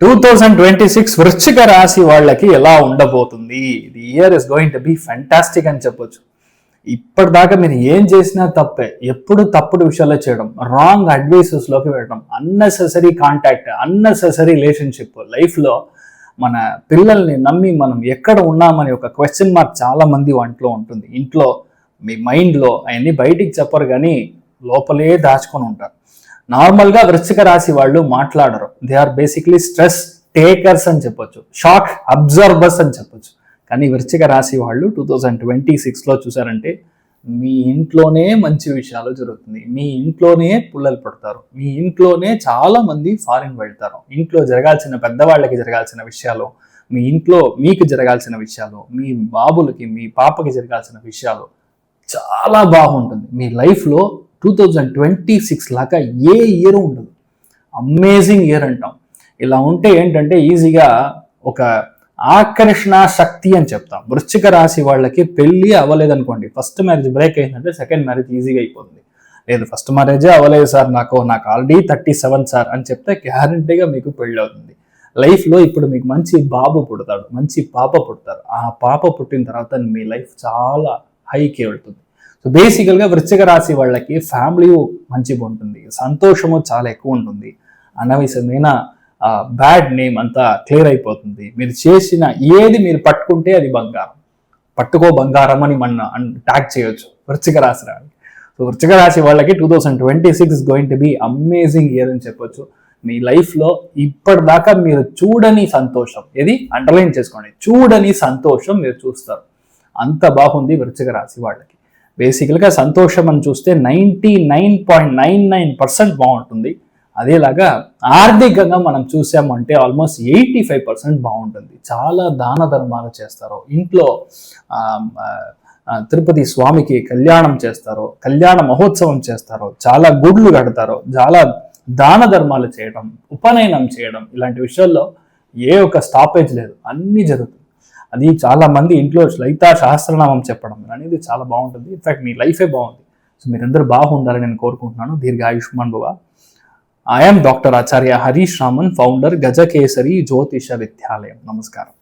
Two thousand twenty six వృశ్చిక రాశి వాళ్ళకి ఎలా ఉండబోతుంది? The year is going to be fantastic అని చెప్పొచ్చు. ఇప్పటిదాకా మీరు ఏం చేసినా తప్పే. ఎప్పుడు తప్పుడు విషయాల్లో చేయడం రాంగ్ అడ్వైసెస్లోకి వెళ్ళడం అన్నెసెసరీ కాంటాక్ట్ అన్నెసెసరీ రిలేషన్షిప్ లైఫ్లో మన పిల్లల్ని నమ్మి మనం ఎక్కడ ఉన్నామని ఒక క్వశ్చన్ మార్క్ చాలా మంది వంటలో ఉంటుంది. ఇంట్లో మీ మైండ్లో అవన్నీ బయటికి చెప్పరు కానీ లోపలే దాచుకొని ఉంటారు. నార్మల్గా వృశ్చిక రాశి వాళ్ళు మాట్లాడరు. They are basically stress takers అని చెప్పొచ్చు షాక్ అబ్జర్వర్స్ అని చెప్పొచ్చు. కానీ వృశ్చిక రాశి వాళ్ళు టూ థౌజండ్ ట్వంటీ సిక్స్లో చూసారంటే మీ ఇంట్లోనే మంచి విషయాలు జరుగుతుంది. మీ ఇంట్లోనే పుల్లలు పడతారు. మీ ఇంట్లోనే చాలా మంది ఫారిన్ వెళ్తారు. ఇంట్లో జరగాల్సిన పెద్దవాళ్ళకి జరగాల్సిన విషయాలు మీ ఇంట్లో మీకు జరగాల్సిన విషయాలు మీ బాబులకి మీ పాపకి జరగాల్సిన విషయాలు చాలా బాగుంటుంది. మీ లైఫ్లో టూ థౌజండ్ ట్వంటీ సిక్స్ లాగా ఏ ఇయర్ ఉండదు. అమేజింగ్ ఇయర్ అంటాం. ఇలా ఉంటే ఏంటంటే ఈజీగా ఒక ఆకర్షణ శక్తి అని చెప్తాం. వృశ్చిక రాశి వాళ్ళకి పెళ్ళి అవ్వలేదనుకోండి. ఫస్ట్ మ్యారేజ్ బ్రేక్ అయిందంటే సెకండ్ మ్యారేజ్ ఈజీగా అయిపోతుంది. లేదు ఫస్ట్ మ్యారేజే అవ్వలేదు సార్ నాకు నాకు ఆల్రెడీ థర్టీ సెవెన్ సార్ అని చెప్తే గ్యారంటీగా మీకు పెళ్ళి అవుతుంది. లైఫ్లో ఇప్పుడు మీకు మంచి బాబు పుడతాడు మంచి పాప పుడతారు. ఆ పాప పుట్టిన తర్వాత మీ లైఫ్ చాలా హైకి వెళ్తుంది. సో బేసికల్గా వృశ్చిక రాశి వాళ్ళకి ఫ్యామిలీ మంచిగా ఉంటుంది. సంతోషము చాలా ఎక్కువ ఉంటుంది. అనవసరమైన బ్యాడ్ నేమ్ అంతా క్లియర్ అయిపోతుంది. మీరు చేసిన ఏది మీరు పట్టుకుంటే అది బంగారం. పట్టుకో బంగారం అని మన ట్యాగ్ చేయొచ్చు వృశ్చిక రాశి రాని సో వృశ్చిక రాశి వాళ్ళకి two thousand twenty six going to be amazing year అని చెప్పొచ్చు. మీ లైఫ్లో ఇప్పటిదాకా మీరు చూడని సంతోషం. ఇది అండర్లైన్ చేసుకోండి. చూడని సంతోషం మీరు చూస్తారు. అంత బాగుంది వృశ్చిక రాశి వాళ్ళకి. బేసికల్గా సంతోషం అని చూస్తే ninety nine point nine nine percent బాగుంటుంది. అదేలాగా ఆర్థికంగా మనం చూసామంటే ఆల్మోస్ట్ ఎయిటీ ఫైవ్ పర్సెంట్ బాగుంటుంది. చాలా దాన ధర్మాలు చేస్తారు ఇంట్లో తిరుపతి స్వామికి కళ్యాణం చేస్తారు కళ్యాణ మహోత్సవం చేస్తారు చాలా గుడ్లు కడతారు చాలా దాన ధర్మాలు చేయడం ఉపనయనం చేయడం ఇలాంటి విషయాల్లో ఏ ఒక్క స్టాపేజ్ లేదు. అన్నీ జరుగుతుంది. అది చాలా మంది ఇంట్లో లలితా సహస్రనామం చెప్పడం అనేది చాలా బాగుంటుంది. ఇన్ఫాక్ట్ మీ లైఫే బాగుంది. సో మీరందరూ బాగుండాలని నేను కోరుకుంటున్నాను. దీర్ఘ ఆయుష్మాన్ భవ. I'm doctor Acharya Harish Raman founder Gajakesari జ్యోతిష విద్యాలయం నమస్కారం.